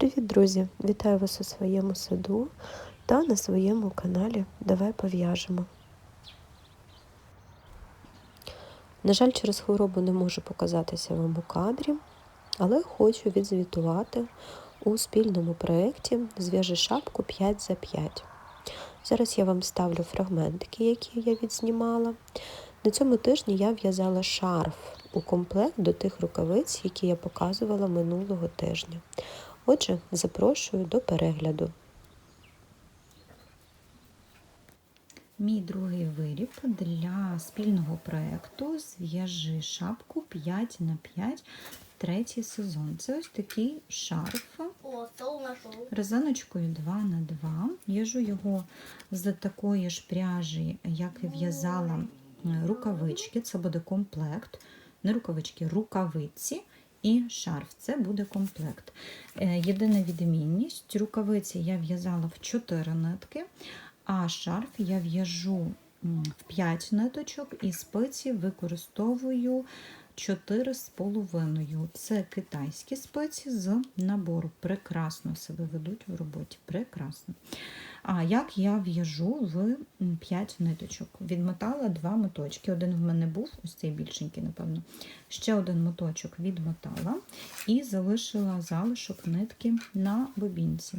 Привіт, друзі! Вітаю вас у своєму саду та на своєму каналі Давай пов'яжемо. На жаль, через хворобу не можу показатися вам у кадрі, але хочу відзвітувати у спільному проєкті Зв'яжи шапку 5 за 5. Зараз я вам ставлю фрагментики, які я відзнімала. На цьому тижні я в'язала шарф у комплект до тих рукавиць, які я показувала минулого тижня. Отже, запрошую до перегляду. Мій другий виріб для спільного проєкту Зв'яжи шапку 5 на 5 третій сезон. Це ось такий шарф О, резиночкою 2 на 2 В'яжу його з такої ж пряжі, як і в'язала рукавички. Це буде комплект. Не рукавички, рукавиці і шарф. Це буде комплект. Е, Єдина відмінність: рукавиці я в'язала в 4 нитки, а шарф я в'яжу в 5 ниточок і спиці використовую 4,5. Це китайські спиці з набору. Прекрасно себе ведуть в роботі. Прекрасно. А як я в'яжу в 5 ниточок? Відмотала два моточки. Один в мене був, ось цей більшенький, напевно. Ще один моточок відмотала і залишила залишок нитки на бобінці.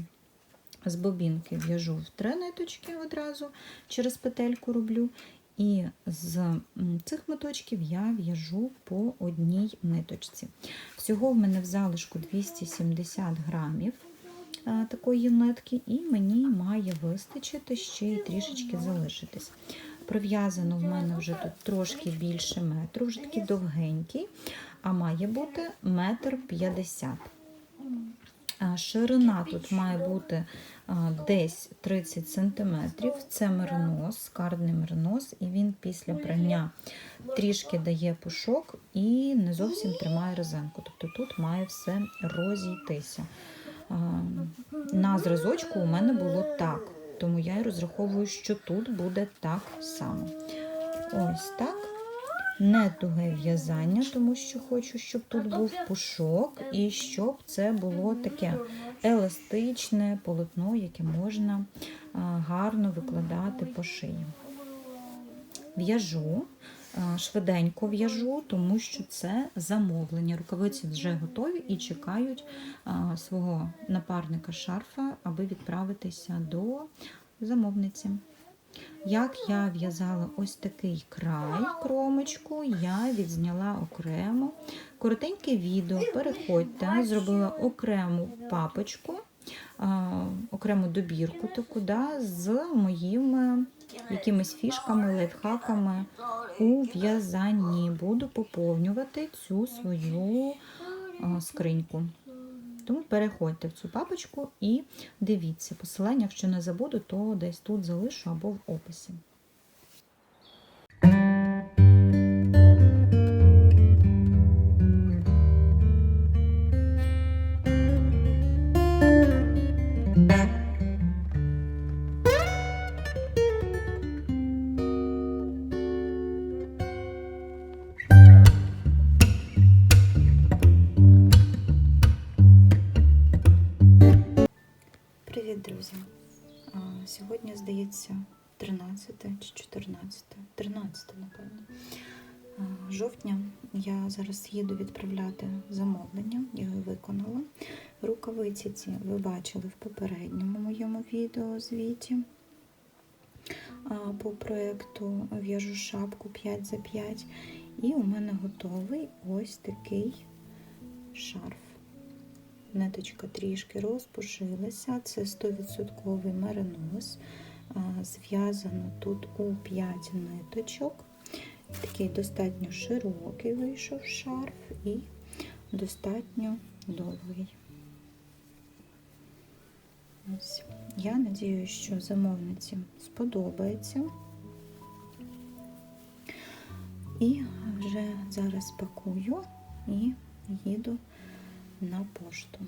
З бобінки в'яжу в три ниточки одразу, через петельку роблю. І з цих моточків я в'яжу по одній ниточці. Всього в мене в залишку 270 грамів такої нитки, і мені має вистачити ще й трішечки залишитись. Пров'язано в мене вже тут трошки більше метру, вже такий довгенький, а має бути метр п'ятдесят. Ширина тут має бути десь 30 см. Це меринос, скарбний меринос, і він після прання трішки дає пушок і не зовсім тримає резинку. Тобто тут має все розійтися. На зразочку у мене було так, тому я й розраховую, що тут буде так само. Ось так. Не туге в'язання, тому що хочу, щоб тут був пушок, і щоб це було таке еластичне полотно, яке можна гарно викладати по шиї. В'яжу, швиденько в'яжу, тому що це замовлення. Рукавиці вже готові і чекають свого напарника шарфа, аби відправитися до замовниці. Як я в'язала ось такий край, кромочку, я відзняла окремо. Коротеньке відео, переходьте, зробила окрему папочку, окрему добірку таку, да, з моїми якимись фішками, лайфхаками у в'язанні. Буду поповнювати цю свою скриньку. Тому переходьте в цю папочку і дивіться. Посилання, якщо не забуду, то десь тут залишу або в описі. Друзі! Сьогодні, здається, 13 чи 14, 13, напевно. Жовтня я зараз їду відправляти замовлення, його виконала. Рукавиці ці ви бачили в попередньому моєму відео звіті по проєкту В'яжу шапку 5 за 5. І у мене готовий ось такий шарф. Ниточка трішки розпушилася, це 100% меринос. Зв'язано тут у 5 ниточок. Такий достатньо широкий вийшов шарф і достатньо довгий. Ось. Я надіюся, що замовниці сподобається. І вже зараз пакую і їду на пошту.